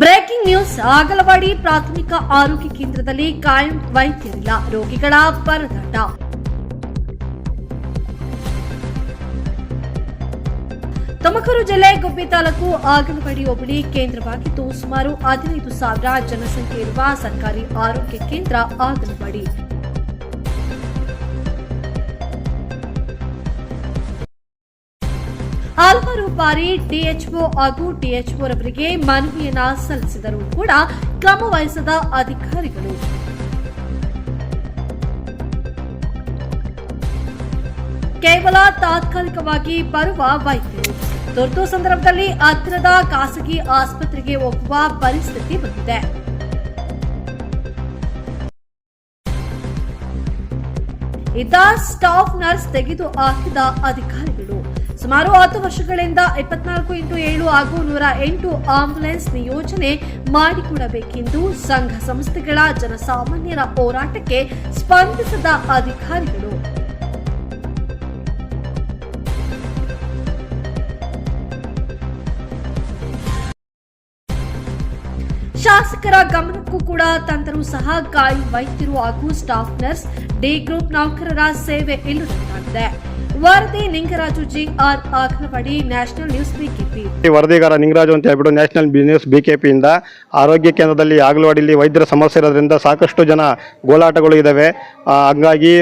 Breaking news, ಆಗಲವಾಡಿ ಪ್ರಾಥಮಿಕ ಆರೋಗ್ಯ ಕೇಂದ್ರದಲ್ಲಿ ಕಾಯಂ ವೈದ್ಯರಿಲ್ಲ, ರೋಗಿಗಳ ಪರದಾಟ. ತುಮಕೂರು ಜಿಲ್ಲೆ ಗುಬ್ಬಿ ತಾಲೂಕು ಆಗಲವಾಡಿ ಹೋಬಳಿ ಕೇಂದ್ರವಾಗಿದ್ದು, ಸುಮಾರು ಹದಿನೈದು ಸಾವಿರ ಜನಸಂಖ್ಯೆ ಇರುವ ಸರ್ಕಾರಿ ಆರೋಗ್ಯ ಕೇಂದ್ರ ಆಗಲವಾಡಿ. ಹಲವಾರು ಬಾರಿ ಡಿಎಚ್ಒ ಹಾಗೂ ಡಿಎಚ್ಒ ರವರಿಗೆ ಮನವಿಯನ್ನ ಸಲ್ಲಿಸಿದರೂ ಕೂಡ ಕ್ರಮ ವಹಿಸದ ಅಧಿಕಾರಿಗಳು. ಕೇವಲ ತಾತ್ಕಾಲಿಕವಾಗಿ ಬರುವ ವೈದ್ಯರು. ತುರ್ತು ಸಂದರ್ಭದಲ್ಲಿ ಹತ್ತಿರದ ಖಾಸಗಿ ಆಸ್ಪತ್ರೆಗೆ ಹೋಗುವ ಪರಿಸ್ಥಿತಿ ಬಂದಿದೆ. ಇದ್ದ ಸ್ಟಾಫ್ ನರ್ಸ್ ತೆಗೆದು ಹಾಕಿದ ಅಧಿಕಾರಿಗಳು ಸುಮಾರು ಹತ್ತು ವರ್ಷಗಳಿಂದ ಇಪ್ಪತ್ನಾಲ್ಕು ಇಂಟು ಏಳು ಹಾಗೂ ನೂರ ಎಂಟು ಆಂಬ್ಯುಲೆನ್ಸ್ ನಿಯೋಜನೆ ಮಾಡಿಕೊಡಬೇಕೆಂದು ಸಂಘ ಸಂಸ್ಥೆಗಳ ಜನಸಾಮಾನ್ಯರ ಹೋರಾಟಕ್ಕೆ ಸ್ಪಂದಿಸದ ಅಧಿಕಾರಿಗಳು. ಶಾಸಕರ ಗಮನಕ್ಕೂ ಕೂಡ ತಂದರೂ ಸಹ ಗಾಯ ವೈದ್ಯರು ಹಾಗೂ ಸ್ಟಾಫ್ ನರ್ಸ್, ಡಿ ಗ್ರೂಪ್ ನೌಕರರ ಸೇವೆ ಇಲ್ಲದಂತಾಗಿದೆ. ವರದಿ Ningaraju G R Agalavadi national news BKP. ವರದಿಗಾರ Ningaraju ಅಂತ ಹೇಳ್ಬಿಟ್ಟು ನ್ಯಾಷನಲ್ ಬಿಸ್ನೆಸ್ ಬಿಕೆಪಿಯಿಂದ ಆರೋಗ್ಯ ಕೇಂದ್ರದಲ್ಲಿ ಆಗಲವಾಡಿಲಿ ವೈದ್ಯರ ಸಮಸ್ಯೆ ಇರೋದ್ರಿಂದ ಸಾಕಷ್ಟು ಜನ ಗೋಲಾಟಗಳು ಇದ್ದಾವೆ ಹಂಗಾಗಿ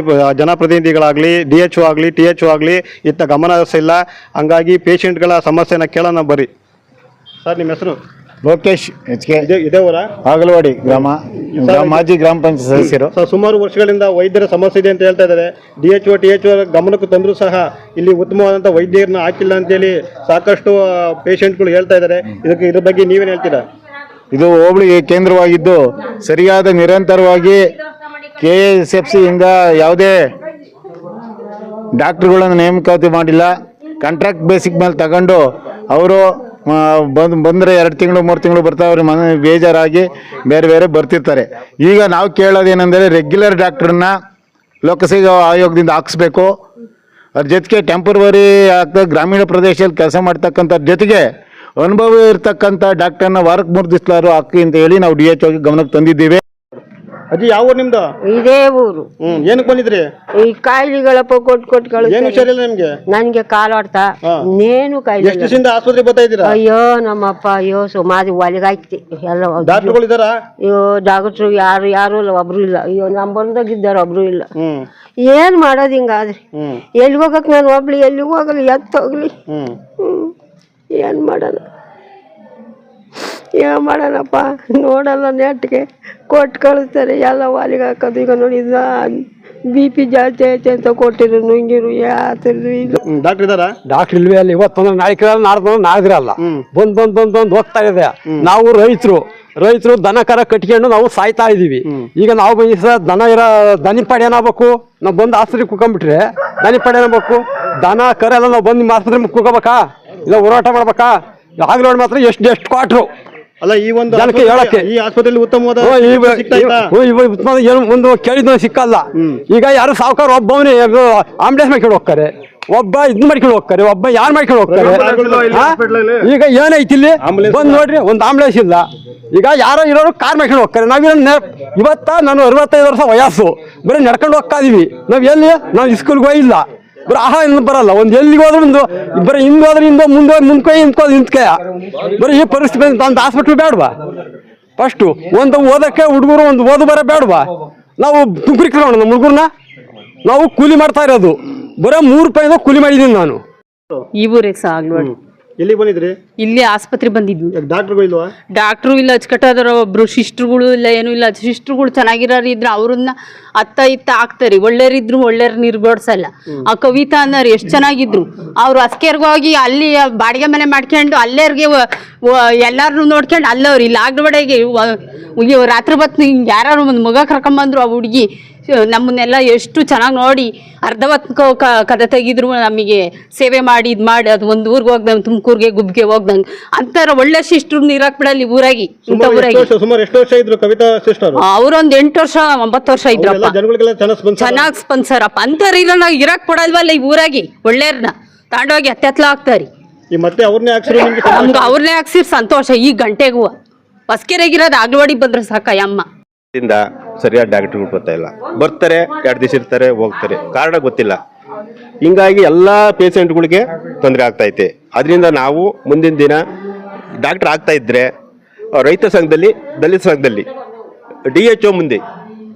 ಜನಪ್ರತಿನಿಧಿಗಳಾಗಲಿ, ಡಿ ಎಚ್ ಒ ಆಗಲಿ, ಟಿ ಎಚ್ ಒ ಆಗಲಿ ಇತ್ತ ಗಮನ ಹರಿಸಿಲ್ಲ. ಹಂಗಾಗಿ ಪೇಷಂಟ್ಗಳ ಸಮಸ್ಯೆನ ಕೇಳೋಣ ಬರ್ರಿ. ಸರ್, ನಿಮ್ಮ ಹೆಸರು? ಲೋಕೇಶ್ ಎಚ್ ಕೆ ಇದೇ ಇದೇ ಊರ? ಆಗಲವಾಡಿ ಗ್ರಾಮ ಗ್ರಾಮ ಮಾಜಿ ಗ್ರಾಮ ಪಂಚಾಯತ್ ಸದಸ್ಯರು. ಸರ್ ಸುಮಾರು ವರ್ಷಗಳಿಂದ ವೈದ್ಯರ ಸಮಸ್ಯೆ ಇದೆ ಅಂತ ಹೇಳ್ತಾ ಇದ್ದಾರೆ. D H O T H O ಗಮನಕ್ಕೆ ತಂದರೂ ಸಹ ಇಲ್ಲಿ ಉತ್ತಮವಾದಂಥ ವೈದ್ಯರನ್ನ ಹಾಕಿಲ್ಲ ಅಂತೇಳಿ ಸಾಕಷ್ಟು ಪೇಷಂಟ್ಗಳು ಹೇಳ್ತಾ ಇದ್ದಾರೆ. ಇದಕ್ಕೆ ಇದ್ರ ಬಗ್ಗೆ ನೀವೇನು ಹೇಳ್ತೀರಾ? ಇದು ಹೋಬಳಿ ಕೇಂದ್ರವಾಗಿದ್ದು ಸರಿಯಾದ ನಿರಂತರವಾಗಿ ಕೆ ಎಸ್ ಎಫ್ ಸಿಯಿಂದ ಯಾವುದೇ ಡಾಕ್ಟ್ರುಗಳನ್ನು ನೇಮಕಾತಿ ಮಾಡಿಲ್ಲ. ಕಾಂಟ್ರಾಕ್ಟ್ ಬೇಸಿಕ್ ಮೇಲೆ ತಗೊಂಡು ಅವರು ಬಂದು ಬಂದರೆ ಎರಡು ತಿಂಗಳು, ಮೂರು ತಿಂಗಳು ಬರ್ತಾವ್ರೆ ಮನೆ ಬೇಜಾರಾಗಿ ಬೇರೆ ಬೇರೆ ಬರ್ತಿರ್ತಾರೆ. ಈಗ ನಾವು ಕೇಳೋದೇನೆಂದರೆ ರೆಗ್ಯುಲರ್ ಡಾಕ್ಟ್ರನ್ನ ಲೋಕಸೇವಾ ಆಯೋಗದಿಂದ ಹಾಕಿಸ್ಬೇಕು. ಅದ್ರ ಜೊತೆಗೆ ಟೆಂಪರವರಿ ಆಗ್ತಾ ಗ್ರಾಮೀಣ ಪ್ರದೇಶದಲ್ಲಿ ಕೆಲಸ ಮಾಡ್ತಕ್ಕಂಥ ಜೊತೆಗೆ ಅನುಭವ ಇರ್ತಕ್ಕಂಥ ಡಾಕ್ಟರ್ನ ವಾರಕ್ಕೆ ಮೂರು ದಿವಸಲಾರು ಹಾಕಿ ಅಂತ ಹೇಳಿ ನಾವು ಡಿ ಎಚ್ ಓಗೆ ಗಮನಕ್ಕೆ ತಂದಿದ್ದೀವಿ. ಅಜ್ಜಿ ಯಾವ ಊರು ನಿಮ್ದು? ಇದೇ ಊರು. ಹ್ಮ್ ಏನಕ್ಕೆ ಬಂದಿದ್ರಿ? ಈ ಕಾಯಿಲೆಗಳಪ್ಪ ಕೊಟ್ಟು ಕೊಟ್ಟು ಏನು ಹುಷಾರಿಲ್ಲ ನಿಮ್ಗೆ? ನನ್ಗೆ ಕಾಲು ಹೊಡ್ತ ಹಾ. ಇನ್ನೇನು ಕಾಯಿಲೆ ಎಷ್ಟು ದಿವಸದಿಂದ ಆಸ್ಪತ್ರೆ ಬರ್ತಾ ಇದ್ದೀರಾ? ಅಯ್ಯೋ ನಮ್ಮಪ್ಪ ಅಯ್ಯೋ ಸುಮಾರು ಒಳಗಾಯ್ತಿ ಎಲ್ಲ ಡಾಕ್ಟರ್ಗಳು ಇದಾರಾ ಅಯ್ಯೋ ಡಾಕ್ಟ್ರು ಯಾರು ಯಾರು ಇಲ್ಲ ಒಬ್ರು ಇಲ್ಲ. ಅಯ್ಯೋ ನಮ್ಮ ಬಂದಾಗಿದ್ದಾರೆ ಒಬ್ರು ಇಲ್ಲ. ಹ್ಮ್. ಏನ್ ಮಾಡೋದು ಹಿಂಗಾದ್ರೆ? ಹ್ಮ್. ಎಲ್ಲಿ ಹೋಗಕ್ ನಾನು ಒಬ್ಳಿ ಎಲ್ಲಿಗೆ ಹೋಗಲಿ ಎತ್ತ ಹೋಗ್ಲಿ. ಹ್ಮ್. ಹ್ಮ್. ಏನ್ ಮಾಡೋಣ ಏನ್ ಮಾಡೋಣಪ್ಪ? ನೋಡಲ್ಲ ನೆಟ್ಗೆ. ಕೊಟ್ಟು ಕಳಿಸ್ತಾರೆ ಎಲ್ಲ ವಾಲಿಗೆ ಹಾಕೋದು. ಈಗ ನೋಡಿ ಬಿ ಪಿ ಜಾಸ್ತಿ ಐತೆ ಅಂತ ಕೊಟ್ಟಿರು ನುಂಗಿರು ಯಾತಿರು ಇದು. ಹ್ಮ್ ಡಾಕ್ಟರ್ ಇದಾರಾ? ಡಾಕ್ಟರ್ ಇಲ್ವೇ ಅಲ್ಲಿ ಇವತ್ತು ಬಂದ್ರೆ ನಾಳೆ ಕೇಳಲ್ಲ ನಾಡ್ದು ನಾಳಿದ್ರಲ್ಲ. ಬಂದ್ ಬಂದ್ ಬಂದ್ ಬಂದ್ ಹೋಗ್ತಾ ಇದೆ. ನಾವು ರೈತರು ರೈತರು ದನ ಕರ ಕಟ್ಕೊಂಡು ನಾವು ಸಾಯ್ತಾ ಇದೀವಿ ಈಗ ನಾವು ಈ ಸಹ ದನ ಇರೋ ದನಿ ಪಡೆ ಏನಾಗಬೇಕು? ನಾವು ಬಂದು ಆಸ್ಪತ್ರೆಗೆ ಕುಕೊಂಡ್ಬಿಟ್ರೆ ದನಿ ಪಡೆ ಏನಾಗಬೇಕು? ದನ ಕರ ಎಲ್ಲ ನಾವು ಬಂದು ನಿಮ್ಮ ಆಸ್ಪತ್ರೆ ಕುಕೋಬೇಕಾ ಇಲ್ಲ ಹೋರಾಟ ಮಾಡ್ಬೇಕಾ? ಆಗ್ಲೋಡ್ ಮಾತ್ರ ಎಷ್ಟು ಎಷ್ಟು ಕ್ವಾಟ್ರು. ಅಲ್ಲ ಈ ಒಂದು ಜನಕ್ಕೆ ಹೇಳಕ್ಕೆ. ಈ ಆಸ್ಪತ್ರೆಯಲ್ಲಿ ಉತ್ತಮವಾದ ಚಿಕಿತ್ಸೆ ಸಿಗ್ತಾ ಇತ್ತಾ? ಏನು ಒಂದು ಕೇಳಿದ ಸಿಕ್ಕಲ್ಲ. ಈಗ ಯಾರು ಸಾವುಕಾರ ಒಬ್ಬವನೇ ಆಂಬುಲೆನ್ಸ್ ಮಾಡ್ಕೊಂಡು ಹೋಗ್ತಾರೆ. ಒಬ್ಬ ಇದ್ ಮಾಡ್ಕೊಂಡು ಹೋಗ್ತಾರೆ ಒಬ್ಬ ಯಾರು ಮಾಡ್ಕೊಂಡು ಹೋಗ್ತಾರೆ? ಹಾ? ಈಗ ಏನೈತಿ ಇಲ್ಲಿ? ಬಂದ್ ನೋಡ್ರಿ ಒಂದು ಆಂಬುಲೆನ್ಸ್ ಇಲ್ಲ. ಈಗ ಯಾರೋ ಇರೋರು ಕಾರ್ ಮಾಡ್ಕೊಂಡು ಹೋಗ್ತಾರೆ. ನಾವೇನು ಇವತ್ತ ನಾನು ಅರವತ್ತೈದು ವರ್ಷ ವಯಸ್ಸು. ಬರೀ ನಡ್ಕೊಂಡು ಹೋಗ್ತಾ ಇದೀವಿ. ನಾವ್ ಎಲ್ಲಿ? ನಾವು ಸ್ಕೂಲ್ಗೆ ಹೋಗಿಲ್ಲ ಬರೀ ಆಹಾ ಇನ್ನು ಬರಲ್ಲ. ಒಂದು ಎಲ್ಲಿಗೆ ಹೋದ್ರೆ ಒಂದು ಇಬ್ಬರು ಹಿಂದೆ ಹೋದ್ರೆ ಹಿಂದೆ ಮುಂದೆ ಮುಂದ್ಕೋ ಹಿಂದ್ಕೋ ನಿಂತ್ಕಯ ಬರೀ ಈ ಪರಿಸ್ಥಿತಿ ಅಂತ ಹಾಸ್ಪಿಟ್ಲ್ ಬೇಡವಾ? ಫಸ್ಟು ಒಂದು ಓದಕ್ಕೆ ಹುಡುಗರು ಒಂದು ಓದು ಬರೋ ಬೇಡವಾ? ನಾವು ತುಕುರಿ ಕರೋಣ ನಮ್ಮ ಹುಡುಗರನ್ನ ನಾವು ಕೂಲಿ ಮಾಡ್ತಾ ಇರೋದು. ಬರೋ ಮೂರು ರೂಪಾಯಿಂದ ಕೂಲಿ ಮಾಡಿದ್ದೀನಿ ನಾನು. ಈ ಊರಿಗೆ ಎಲ್ಲಿಗೆ ಬಂದಿದ್ರಿ? ಇಲ್ಲಿ ಆಸ್ಪತ್ರೆ ಬಂದಿದ್ವಿ. ಡಾಕ್ಟರ್ಗಳು ಇಲ್ವಾ? ಡಾಕ್ಟ್ರು ಇಲ್ಲ ಅಚ್ಚುಕಟ್ಟಾದವ್ರು ಒಬ್ರು ಶಿಸ್ಟ್ರುಗಳು ಇಲ್ಲ ಏನು ಇಲ್ಲ. ಶಿಸ್ಟ್ರುಗಳು ಚೆನ್ನಾಗಿರೋರು ಇದ್ರೆ ಅವ್ರನ್ನ ಅತ್ತ ಇತ್ತ ಹಾಕ್ತಾರೆ. ಒಳ್ಳೇರಿದ್ರು ಒಳ್ಳೇರ್ ನಿರ್ಬೋಡ್ಸಲ್ಲ ಆ ಕವಿತಾ ಅನ್ನೋರು ಎಷ್ಟು ಚೆನ್ನಾಗಿದ್ರು. ಅವ್ರು ಅಸ್ಕೇರ್ಗೆ ಹೋಗಿ ಅಲ್ಲಿ ಬಾಡಿಗೆ ಮನೆ ಮಾಡ್ಕೊಂಡು ಅಲ್ಲೇರ್ಗೆ ಎಲ್ಲಾರನ್ನೂ ನೋಡ್ಕೊಂಡು ಅಲ್ಲವ್ರು. ಇಲ್ಲಿ ಆಗ್ಲಬಡೆಗೆ ರಾತ್ರಿ ಹೊತ್ತು ಹಿಂಗೆ ಯಾರು ಒಂದು ಮಗ ಕರ್ಕೊಂಬಂದ್ರು ಆ ಹುಡುಗಿ. ನಮ್ಮನ್ನೆಲ್ಲ ಎಷ್ಟು ಚೆನ್ನಾಗಿ ನೋಡಿ ಅರ್ಧವತ್ ಕಥೆ ಕದ ತೆಗಿದ್ರು ನಮಗೆ. ಸೇವೆ ಮಾಡಿ ಇದು ಮಾಡಿ ಅದು ಒಂದು ಊರಿಗೆ ಹೋಗ್ದಂಗೆ ತುಮಕೂರಿಗೆ ಗುಬ್ಗೆ ಹೋಗ್ದಂಗೆ ಅಂತಾರ ಒಳ್ಳೆ ಶಿಸ್ಟ್ರು ಇರಕ್ ಬಿಡಲ್ಲಿ ಊರಾಗಿ ಇಂಥ ಊರಾಗಿ. ವರ್ಷ ಸುಮಾರು ಎಷ್ಟು ವರ್ಷ ಇದ್ರು ಕವಿತಾ ಸಿಸ್ಟರ್ ಅವ್ರೊಂದ್ ಎಂಟು ವರ್ಷ ಒಂಬತ್ತು ವರ್ಷ ಇದ್ರಪ್ಪ ಚೆನ್ನಾಗಿ ಸ್ಪಂದಸರಪ್ಪ ಅಂತಾರ ಇರೋಣ ಇರಕ್ ಕೊಡಲ್ವಲ್ಲ ಈ ಊರಾಗಿ ಒಳ್ಳೆಯರ್ನ ತಾಂಡೋಗಿ ಅತ್ಯತ್ಲ ಹಾಕ್ತಾರಿ ಈ ಮತ್ತೆ ಅವ್ರನ್ನೇ ಹಾಕ್ಸಿರೋ ನಿಮ್ಗೆ ಅವ್ರನ್ನೇ ಹಾಕ್ಸಿರ್ ಸಂತೋಷ ಈ ಗಂಟೆಗೂ ಹೊಸ್ಕೆರೆಗಿರೋದು ಆಗ್ಲವಾಡಿಗೆ ಬಂದ್ರೆ ಸಾಕ ಅಮ್ಮ ಇಂದ ಸರಿಯಾದ ಡಾಕ್ಟರ್ಗಳು ಬರ್ತಾ ಇಲ್ಲ. ಬರ್ತಾರೆ, ಎರಡು ದಿವಸ ಇರ್ತಾರೆ, ಹೋಗ್ತಾರೆ. ಕಾರಣ ಗೊತ್ತಿಲ್ಲ. ಹಿಂಗಾಗಿ ಎಲ್ಲ ಪೇಷಂಟ್ಗಳಿಗೆ ತೊಂದರೆ ಆಗ್ತಾ ಐತೆ. ಅದರಿಂದ ನಾವು ಮುಂದಿನ ದಿನ ಡಾಕ್ಟರ್ ಆಗ್ತಾ ಇದ್ರೆ, ರೈತ ಸಂಘದಲ್ಲಿ, ದಲಿತ ಸಂಘದಲ್ಲಿ, ಡಿ ಮುಂದೆ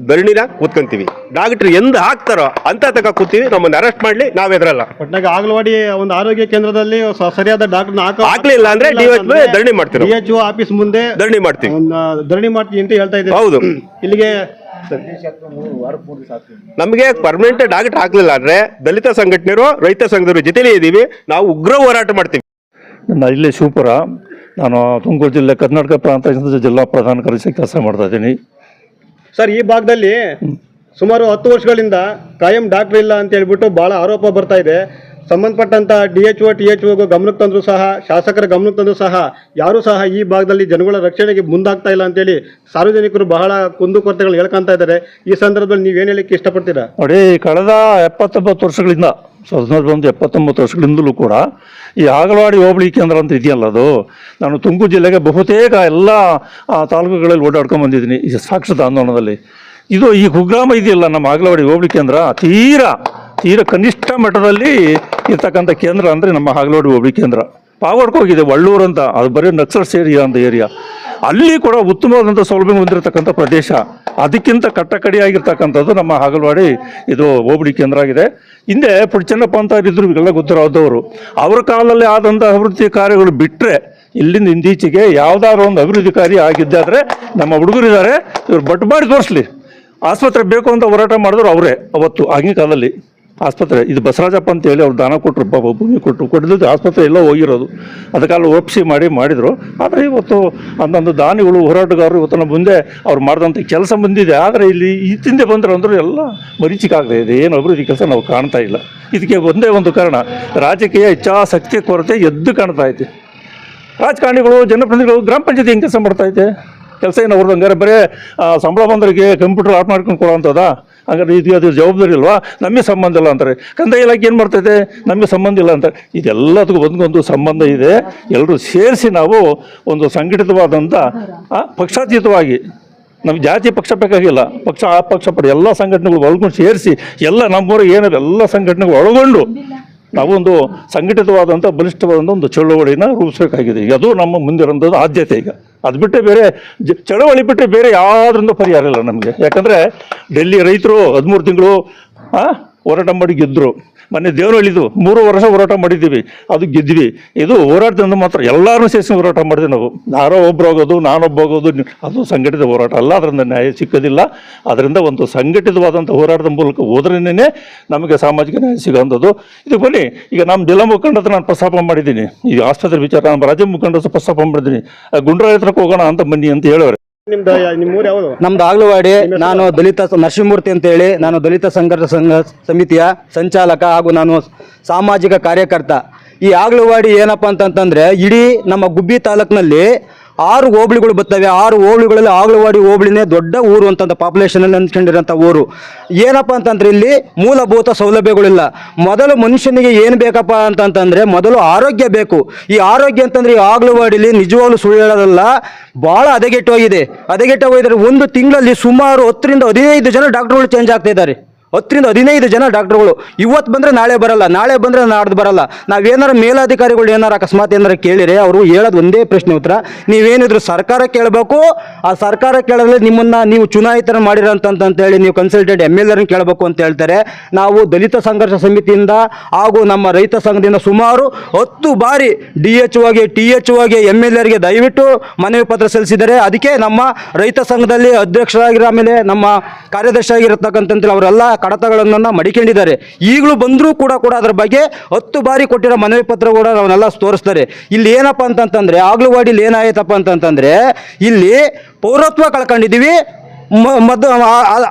ಧರಣಿನ ಕೂತ್ಕೊಂತೀವಿ. ಡಾಕ್ಟರ್ ಎಂದ ಹಾಕ್ತಾರೋ ಅಂತ ತಕ ಕೂತೀವಿ ನಮ್ಮನ್ನ ಅರೆಸ್ಟ್ ಮಾಡ್ಲಿ ನಾವ್ ಎದ್ರಲ್ಲ. ಒಟ್ನಾಗ ಆಗಲವಾಡಿ ಒಂದು ಆರೋಗ್ಯ ಕೇಂದ್ರದಲ್ಲಿ ಸ- ಸರಿಯಾದ ಡಾಕ್ಟರ್ ಹಾಕ್ಲಿಲ್ಲ ಅಂದ್ರೆ DHO ಧರಣಿ ಮಾಡ್ತೀವಿ ನಾವು. ಡಿ ಎಚ್ ಆಫೀಸ್ ಮುಂದೆ ಧರಣಿ ಮಾಡ್ತೀವಿ. ಒಂದು ಧರಣಿ ಮಾಡ್ತೀವಿ ಅಂತ ಹೇಳ್ತಾ ಇದ್ದೀವಿ ಹೌದು. ಇಲ್ಲಿಗೆ ನಮಗೆ ಪರ್ಮನೆಂಟ್ ಡಾಕ್ಟರ್ ಹಾಕ್ಲಿಲ್ಲ ಅಂದ್ರೆ ದಲಿತ ಸಂಘಟನೆಯರು ರೈತ ಸಂಘದವರು ಜೊತೆಲೇ ಇದ್ದೀವಿ ನಾವು ಉಗ್ರ ಹೋರಾಟ ಮಾಡ್ತೀವಿ. ನನ್ನ ಇಲ್ಲಿ ಶಿವಪುರ. ನಾನು ತುಮಕೂರು ಜಿಲ್ಲೆ ಕರ್ನಾಟಕ ಪ್ರಾಂತ ಜಿಲ್ಲಾ ಪ್ರಧಾನ ಕಾರ್ಯದರ್ಶಿ ಕೆಲಸ ಮಾಡ್ತಾ ಇದ್ದೀನಿ. ಸರ್ ಈ ಭಾಗದಲ್ಲಿ ಸುಮಾರು ಹತ್ತು ವರ್ಷಗಳಿಂದ ಕಾಯಂ ಡಾಕ್ಟರ್ ಇಲ್ಲ ಅಂತ ಹೇಳ್ಬಿಟ್ಟು ಬಹಳ ಆರೋಪ ಬರ್ತಾ ಇದೆ. ಸಂಬಂಧಪಟ್ಟಂತ D H O T H O ಗಮನಕ್ಕೆ ತಂದರೂ ಸಹ, ಶಾಸಕರ ಗಮನಕ್ಕೆ ತಂದರೂ ಸಹ, ಯಾರು ಸಹ ಈ ಭಾಗದಲ್ಲಿ ಜನಗಳ ರಕ್ಷಣೆಗೆ ಮುಂದಾಗ್ತಾ ಇಲ್ಲ ಅಂತೇಳಿ ಸಾರ್ವಜನಿಕರು ಬಹಳ ಕುಂದುಕೊರತೆಗಳು ಹೇಳ್ಕೊಂತ ಇದ್ದಾರೆ. ಈ ಸಂದರ್ಭದಲ್ಲಿ ನೀವು ಏನು ಹೇಳಿಕ್ಕೆ ಇಷ್ಟಪಡ್ತೀರಾ? ನೋಡಿ, ಕಳೆದ ಎಪ್ಪತ್ತೊಂಬತ್ತು ವರ್ಷಗಳಿಂದ ಸಾವಿರದ ಒಂದು ಎಪ್ಪತ್ತೊಂಬತ್ತು ವರ್ಷಗಳಿಂದಲೂ ಕೂಡ ಈ ಆಗಲವಾಡಿ ಹೋಬಳಿ ಕೇಂದ್ರ ಅಂತ ಇದೆಯಲ್ಲ ಅದು, ನಾನು ತುಮಕೂರು ಜಿಲ್ಲೆಗೆ ಬಹುತೇಕ ಎಲ್ಲ ತಾಲೂಕುಗಳಲ್ಲಿ ಓಡಾಡ್ಕೊಂಡು ಬಂದಿದ್ದೀನಿ ಈ ಸಾಕ್ಷರತಾ ಆಂದೋಲನದಲ್ಲಿ. ಇದು ಈ ಕುಗ್ರಾಮ ಇದೆಯಲ್ಲ ನಮ್ಮ ಆಗಲವಾಡಿ ಹೋಬಳಿ ಕೇಂದ್ರ, ತೀರಾ, ತೀರ ಕನಿಷ್ಠ ಮಟ್ಟದಲ್ಲಿ ಇರ್ತಕ್ಕಂಥ ಕೇಂದ್ರ ಅಂದರೆ ನಮ್ಮ ಹಾಗಲೋಡು ಹೋಬಳಿ ಕೇಂದ್ರ. ಪಾವಡ್ಕ್ ಹೋಗಿದೆ ಒಳ್ಳೂರು ಅಂತ, ಅದು ಬರೀ ನಕ್ಸಲ್ಸ್ ಏರಿಯಾ ಅಂತ ಏರಿಯಾ. ಅಲ್ಲಿ ಕೂಡ ಉತ್ತಮವಾದಂಥ ಸೌಲಭ್ಯ ಹೊಂದಿರತಕ್ಕಂಥ ಪ್ರದೇಶ. ಅದಕ್ಕಿಂತ ಕಟ್ಟಕಡಿಯಾಗಿರ್ತಕ್ಕಂಥದ್ದು ನಮ್ಮ ಹಾಗಲವಾಡಿ ಇದು ಹೋಬಳಿ ಕೇಂದ್ರ ಆಗಿದೆ. ಹಿಂದೆ ಪುಡ್ಚನ್ನಪ್ಪ ಅಂತ ಇದ್ರು, ಇವೆಲ್ಲ ಗೊತ್ತಿರೋದವರು ಅವ್ರ ಕಾಲದಲ್ಲಿ ಆದಂಥ ಅಭಿವೃದ್ಧಿ ಕಾರ್ಯಗಳು ಬಿಟ್ಟರೆ ಇಲ್ಲಿಂದ ಇಂದೀಚೆಗೆ ಯಾವುದಾದ್ರು ಒಂದು ಅಭಿವೃದ್ಧಿ ಕಾರ್ಯ ಆಗಿದ್ದಾದರೆ ನಮ್ಮ ಹುಡುಗರಿದ್ದಾರೆ. ಇವರು ಬಟ್ ಮಾಡಿ ತೋರಿಸ್ಲಿ. ಆಸ್ಪತ್ರೆ ಬೇಕು ಅಂತ ಹೋರಾಟ ಮಾಡಿದ್ರು ಅವರೇ ಅವತ್ತು ಆಗಿನ ಕಾಲದಲ್ಲಿ. ಆಸ್ಪತ್ರೆ, ಇದು ಬಸವರಾಜಪ್ಪ ಅಂತ ಹೇಳಿ ಅವ್ರು ದಾನ ಕೊಟ್ಟರು ಭೂಮಿ ಕೊಟ್ಟರು ಕೊಟ್ಟಿದ್ದು ಆಸ್ಪತ್ರೆ ಎಲ್ಲ ಹೋಗಿರೋದು. ಅದಕ್ಕೆಲ್ಲ ಒಪ್ಸಿ ಮಾಡಿ ಮಾಡಿದರು. ಆದರೆ ಇವತ್ತು ಅಂದೊಂದು ದಾನಿಗಳು, ಹೋರಾಟಗಾರರು ಇವತ್ತು ಮುಂದೆ ಅವ್ರು ಮಾಡಿದಂಥ ಕೆಲಸ ಬಂದಿದೆ. ಆದರೆ ಇಲ್ಲಿ ಹಿಂದೆ ಬಂದರು ಅಂದ್ರೆ ಎಲ್ಲ ಮರೀಚಿಕಾಗದೆ ಇದೆ ಏನು ಅಭಿವೃದ್ಧಿ ಕೆಲಸ ನಾವು ಕಾಣ್ತಾ ಇಲ್ಲ. ಇದಕ್ಕೆ ಒಂದೇ ಒಂದು ಕಾರಣ. ರಾಜಕೀಯ ಇಚ್ಛಾಸಕ್ತಿಯ ಕೊರತೆ ಎದ್ದು ಕಾಣ್ತಾ ಐತೆ. ರಾಜಕಾರಣಿಗಳು, ಜನಪ್ರತಿನಿಧಿಗಳು, ಗ್ರಾಮ ಪಂಚಾಯತಿ ಹೆಂಗೆ ಕೆಲಸ ಮಾಡ್ತಾ ಐತೆ? ಕೆಲಸ ಏನು ಅವ್ರದ್ದು ಹಂಗಾರೆ ಬರೀ ಸಂಬಳ ಬಂದವರಿಗೆ ಕಂಪ್ಯೂಟರ್ ಆಫ್ ಮಾಡ್ಕೊಂಡು ಕೊಡೋಂಥದ ಹಂಗಾರೆ ಇದು ಅದು ಜವಾಬ್ದಾರಿ ಇಲ್ವಾ ನಮಗೆ ಸಂಬಂಧ ಇಲ್ಲ ಅಂತಾರೆ. ಕಂದಾಯ ಇಲಾಖೆ ಏನು ಮಾಡ್ತೈತೆ? ನಮಗೆ ಸಂಬಂಧ ಇಲ್ಲ ಅಂತಾರೆ. ಇದೆಲ್ಲದಕ್ಕೂ ಒಂದೊಂದು ಸಂಬಂಧ ಇದೆ. ಎಲ್ಲರೂ ಸೇರಿಸಿ ನಾವು ಒಂದು ಸಂಘಟಿತವಾದಂಥ ಪಕ್ಷಾತೀತವಾಗಿ, ನಮ್ಗೆ ಜಾತಿ ಪಕ್ಷ ಬೇಕಾಗಿಲ್ಲ. ಪಕ್ಷ, ಆ ಪಕ್ಷ ಪಡ ಎಲ್ಲ ಸಂಘಟನೆಗಳು ಒಳಗೊಂಡು ಸೇರಿಸಿ ಎಲ್ಲ ನಮ್ಮೂರಿಗೆ ಏನಿದೆ ಎಲ್ಲ ಸಂಘಟನೆಗಳು ಒಳಗೊಂಡು ನಾವೊಂದು ಸಂಘಟಿತವಾದಂಥ ಬಲಿಷ್ಠವಾದಂಥ ಒಂದು ಚಳುವಳಿನ ರೂಪಿಸಬೇಕಾಗಿದೆ. ಈಗ ಅದು ನಮ್ಮ ಮುಂದಿರೋಂಥದ್ದು ಆದ್ಯತೆ ಈಗ. ಅದು ಬಿಟ್ಟರೆ ಬೇರೆ ಚಳವಳಿ ಬಿಟ್ಟರೆ ಬೇರೆ ಯಾವುದರಿಂದ ಪರಿಹಾರ ಇಲ್ಲ ನಮಗೆ. ಯಾಕಂದರೆ, ಡೆಲ್ಲಿ ರೈತರು ಹದಿಮೂರು ತಿಂಗಳು ಹೋರಾಟ ಮಾಡಿ ಗೆದ್ದರು ಮೊನ್ನೆ ದೇವನಹಳ್ಳಿದು ಮೂರು ವರ್ಷ ಹೋರಾಟ ಮಾಡಿದ್ದೀವಿ, ಅದು ಗೆದ್ವಿ ಇದು ಹೋರಾಟದಿಂದ ಮಾತ್ರ ಎಲ್ಲರೂ ಸೇರಿಸಿ ಹೋರಾಟ ಮಾಡಿದ್ವಿ ನಾವು. ಯಾರೋ ಒಬ್ರು ಹೋಗೋದು ನಾನೊಬ್ಬ ಹೋಗೋದು ಅದು ಸಂಘಟಿತ ಹೋರಾಟ ಅಲ್ಲ, ಅದರಿಂದ ನ್ಯಾಯ ಸಿಕ್ಕೋದಿಲ್ಲ. ಅದರಿಂದ ಒಂದು ಸಂಘಟಿತವಾದಂಥ ಹೋರಾಟದ ಮೂಲಕ ಹೋದ್ರೇನೇ ನಮಗೆ ಸಾಮಾಜಿಕ ನ್ಯಾಯ ಸಿಗೋಂಥದ್ದು ಇದು ಬನ್ನಿ, ಈಗ ನಮ್ಮ ಜಿಲ್ಲಾ ಮುಖಂಡ ಹತ್ರ ನಾನು ಪ್ರಸ್ತಾಪ ಮಾಡಿದ್ದೀನಿ. ಈ ಆಸ್ಪತ್ರೆ ವಿಚಾರ, ನಮ್ಮ ರಾಜ್ಯ ಮುಖಂಡ ಪ್ರಸ್ತಾಪ ಮಾಡಿದ್ದೀನಿ. ಆ ಗುಂಡ್ರ ಹತ್ರಕ್ಕೆ ಹೋಗೋಣ ಅಂತ ಬನ್ನಿ ಅಂತ ಹೇಳೋರು ನಿಮ್ದು ಆಗ್ಲವಾಡಿ. ನಾನು ದಲಿತ ನರಸಿಂಹಮೂರ್ತಿ ಅಂತ ಹೇಳಿ ನಾನು ದಲಿತ ಸಂಘರ್ಷ ಸಂಘ ಸಮಿತಿಯ ಸಂಚಾಲಕ ಹಾಗೂ ನಾನು ಸಾಮಾಜಿಕ ಕಾರ್ಯಕರ್ತ. ಈ ಆಗ್ಲವಾಡಿ ಏನಪ್ಪ ಅಂತಂತಂದ್ರೆ ಇಡೀ ನಮ್ಮ ಗುಬ್ಬಿ ತಾಲೂಕಿನಲ್ಲಿ ಆರು ಹೋಬಳಿಗಳು ಬರ್ತವೆ. ಆರು ಹೋಬಳಿಗಳಲ್ಲಿ ಆಗ್ಲವಾಡಿ ಹೋಬಳಿನೇ ದೊಡ್ಡ ಊರು ಅಂತಂದ ಪಾಪ್ಯುಲೇಷನ್ ಅಲ್ಲಿ ಅಂದ್ಕೊಂಡಿರೋಂಥ ಊರು. ಏನಪ್ಪ ಅಂತಂದ್ರೆ ಇಲ್ಲಿ ಮೂಲಭೂತ ಸೌಲಭ್ಯಗಳಿಲ್ಲ. ಮೊದಲು ಮನುಷ್ಯನಿಗೆ ಏನು ಬೇಕಪ್ಪ ಅಂತಂತಂದರೆ ಮೊದಲು ಆರೋಗ್ಯ ಬೇಕು. ಈ ಆರೋಗ್ಯ ಅಂತಂದ್ರೆ ಈ ಆಗಲವಾಡಿಲಿ ನಿಜವಾಗ್ಲೂ ಸುಳ್ಳು ಹೇಳೋದಲ್ಲ ಬಹಳ ಹದಗೆಟ್ಟು ಹೋಗಿದೆ ಹದಗೆಟ್ಟು ಹೋಗಿದ್ರೆ ಒಂದು ತಿಂಗಳಲ್ಲಿ ಸುಮಾರು ಹತ್ತರಿಂದ ಹದಿನೈದು ಜನ ಡಾಕ್ಟರ್ಗಳು ಚೇಂಜ್ ಆಗ್ತಾ ಇದ್ದಾರೆ. ಹತ್ತರಿಂದ ಹದಿನೈದು ಜನ ಡಾಕ್ಟರ್ಗಳು. ಇವತ್ತು ಬಂದರೆ ನಾಳೆ ಬರಲ್ಲ, ನಾಳೆ ಬಂದರೆ ನಾಡ್ದು ಬರಲ್ಲ. ನಾವೇನಾರು ಮೇಲಾಧಿಕಾರಿಗಳು ಏನಾರು ಅಕಸ್ಮಾತ್ ಏನಾರು ಕೇಳಿರಿ ಅವರು ಹೇಳೋದು ಒಂದೇ ಪ್ರಶ್ನೆ ಉತ್ತರ. ನೀವೇನಿದ್ರು ಸರ್ಕಾರ ಕೇಳಬೇಕು, ಆ ಸರ್ಕಾರ ಕೇಳಿದ್ರೆ ನಿಮ್ಮನ್ನು ನೀವು ಚುನಾಯಿತರ ಮಾಡಿರೋಂಥೇಳಿ ನೀವು ಕನ್ಸಲ್ಟೆಂಟ್ ಎಂ ಎಲ್ ಎರ್ನ ಕೇಳಬೇಕು ಅಂತ ಹೇಳ್ತಾರೆ. ನಾವು ದಲಿತ ಸಂಘರ್ಷ ಸಮಿತಿಯಿಂದ ಹಾಗೂ ನಮ್ಮ ರೈತ ಸಂಘದಿಂದ ಸುಮಾರು ಹತ್ತು ಬಾರಿ ಡಿ ಎಚ್ ಓಗೆ ಟಿ ಎಚ್ ಓಗೆ ಎಂ ಎಲ್ ಎರ್ಗೆ ದಯವಿಟ್ಟು ಮನವಿ ಪತ್ರ ಸಲ್ಲಿಸಿದರೆ ಅದಕ್ಕೆ ನಮ್ಮ ರೈತ ಸಂಘದಲ್ಲಿ ಅಧ್ಯಕ್ಷರಾಗಿರೋ ಆಮೇಲೆ ನಮ್ಮ ಕಾರ್ಯದರ್ಶಿ ಆಗಿರತಕ್ಕಂಥ ಅವರೆಲ್ಲ ಕಡತಗಳನ್ನು ಮಡಿಕೊಂಡಿದ್ದಾರೆ. ಈಗಲೂ ಬಂದರೂ ಕೂಡ ಕೂಡ ಅದರ ಬಗ್ಗೆ ಹತ್ತು ಬಾರಿ ಕೊಟ್ಟಿರೋ ಮನವಿ ಪತ್ರ ಕೂಡ ಅವನ್ನೆಲ್ಲ ತೋರಿಸ್ತಾರೆ. ಇಲ್ಲಿ ಏನಪ್ಪ ಅಂತಂತಂದರೆ, ಆಗ್ಲವಾಡಿಲಿ ಏನಾಯ್ತಪ್ಪ ಅಂತಂತಂದರೆ, ಇಲ್ಲಿ ಪೌರತ್ವ ಕಳ್ಕೊಂಡಿದ್ದೀವಿ ಮದ್ದು